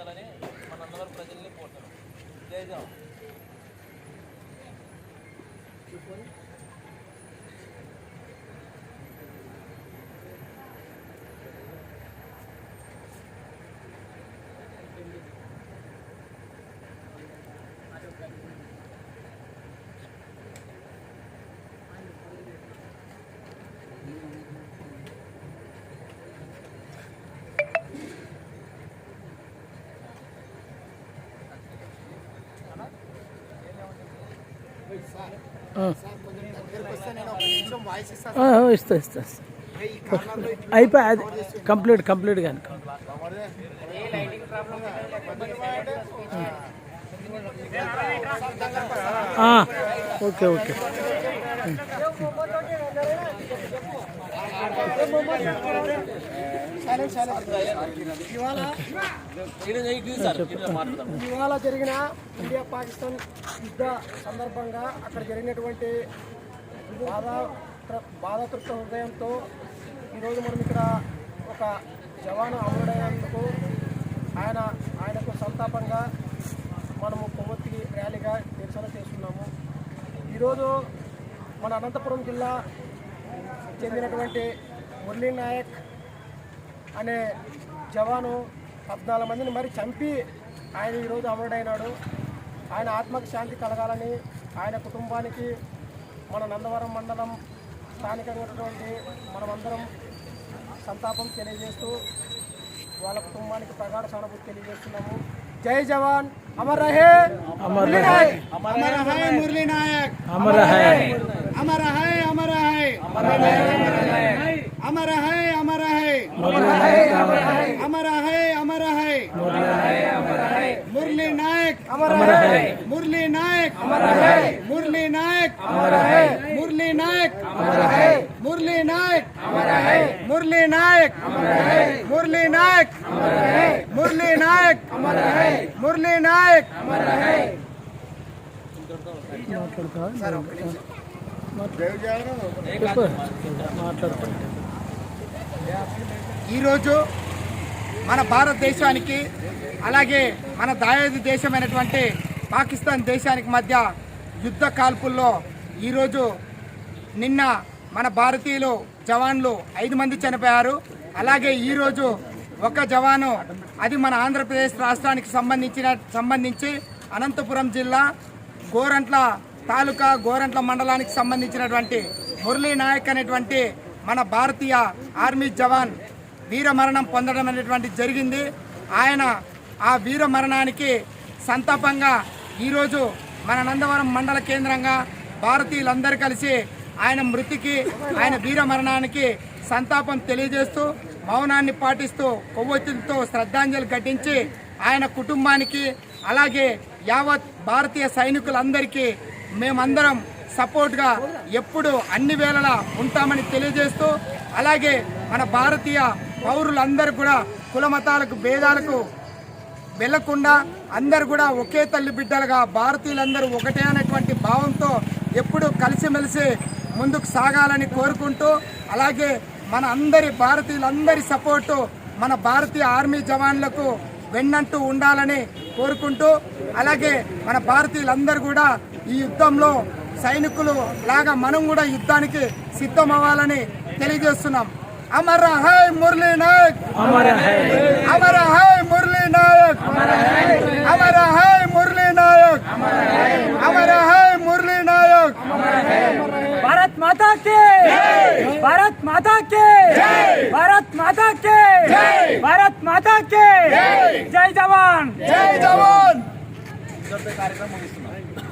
చేయాలని మనందరూ ప్రజల్ని కోరుతున్నాం జై ఇస్తా ఇస్తా అయిపోయి అది కంప్లీట్ కంప్లీట్ కానీ ఓకే ఓకే. ఇవాళ జరిగిన ఇండియా పాకిస్తాన్ యుద్ధ సందర్భంగా అక్కడ జరిగినటువంటి బాధ బాధాతృప్త హృదయంతో ఈరోజు మనం ఇక్కడ ఒక జవాను అమరుడైనందుకు ఆయన ఆయనకు సంతాపంగా మనము కొవ్వొత్తి ర్యాలీగా నిరసన చేస్తున్నాము. ఈరోజు మన అనంతపురం జిల్లా చెందినటువంటి మురళీ నాయక్ అనే జవాను పద్నాలుగు మందిని మరి చంపి ఆయన ఈరోజు అమరుడైనాడు. ఆయన ఆత్మకు శాంతి కలగాలని ఆయన కుటుంబానికి మన నందవరం మండలం స్థానికంగా ఉన్నటువంటి మనమందరం సంతాపం తెలియజేస్తూ వాళ్ళ కుటుంబానికి ప్రగాఢ సానుభూతి తెలియజేస్తున్నాము. జై జవాన్! అమర్ రహే! అమర్ రహే. నాయక్. అమర్ రహే మురళీ నాయక్! అమర హై అమర్ హై అమర్ హై అమర్ హై అమర్ హై అమర్ హై అమర్ హై మురళీ నాయక్ అమర్ హై మురళీ నాయక్ అమర్ హై మురళీ నాయక్ అమర్ హై మురళీ నాయక్ అమర్ హై మురళీ నాయక్ అమర్ హై మురళీ నాయక్ అమర్ హై మురళీ నాయక్ అమర్ హై మురళీ నాయక్ అమర్ హై మురళీ నాయక్ అమర్ హై మాట్లాడుతా ఈరోజు మన భారతదేశానికి అలాగే మన దాయాది దేశమైనటువంటి పాకిస్తాన్ దేశానికి మధ్య యుద్ధ కాల్పుల్లో ఈరోజు నిన్న మన భారతీయులు జవాన్లు ఐదు మంది చనిపోయారు. అలాగే ఈరోజు ఒక జవాను అది మన ఆంధ్రప్రదేశ్ రాష్ట్రానికి సంబంధించిన సంబంధించి అనంతపురం జిల్లా గోరంట్ల తాలూకా గోరంట్ల మండలానికి సంబంధించినటువంటి మురళీ నాయక్ అనేటువంటి మన భారతీయ ఆర్మీ జవాన్ వీరమరణం పొందడం అనేటువంటి జరిగింది. ఆయన ఆ వీరమరణానికి సంతాపంగా ఈరోజు మన నందవరం మండల కేంద్రంగా భారతీయులందరూ కలిసి ఆయన మృతికి ఆయన వీరమరణానికి సంతాపం తెలియజేస్తూ మౌనాన్ని పాటిస్తూ కొవ్వొత్తులతో శ్రద్ధాంజలి ఘటించి ఆయన కుటుంబానికి అలాగే యావత్ భారతీయ సైనికులందరికీ మేమందరం సపోర్ట్గా ఎప్పుడు అన్ని వేళలా ఉంటామని తెలియజేస్తూ అలాగే మన భారతీయ పౌరులందరూ కూడా కుల మతాలకు భేదాలకు వెళ్ళకుండా అందరు కూడా ఒకే తల్లి బిడ్డలుగా భారతీయులందరూ ఒకటే అనేటువంటి భావంతో ఎప్పుడు కలిసిమెలిసి ముందుకు సాగాలని కోరుకుంటూ అలాగే మన అందరి భారతీయులందరి సపోర్టు మన భారతీయ ఆర్మీ జవాన్లకు వెన్నంటూ ఉండాలని కోరుకుంటూ అలాగే మన భారతీయులందరూ కూడా ఈ యుద్ధంలో సైనికులు లాగా మనం కూడా యుద్ధానికి సిద్ధం అవ్వాలని తెలియజేస్తున్నాం. అమర హై మురళీ నాయక్! అమర హై! మురళీ నాయక్! అమర హై! మురళీ నాయక్! అమర హై మురళీ నాయక్! భారత్ మాతా కే భారత్ మాతా కే భారత్ మాతా కే భారత్ మాతా కే జై! జవాన్! జై జవాన్! కార్యక్రమం ముగిస్తున్నాం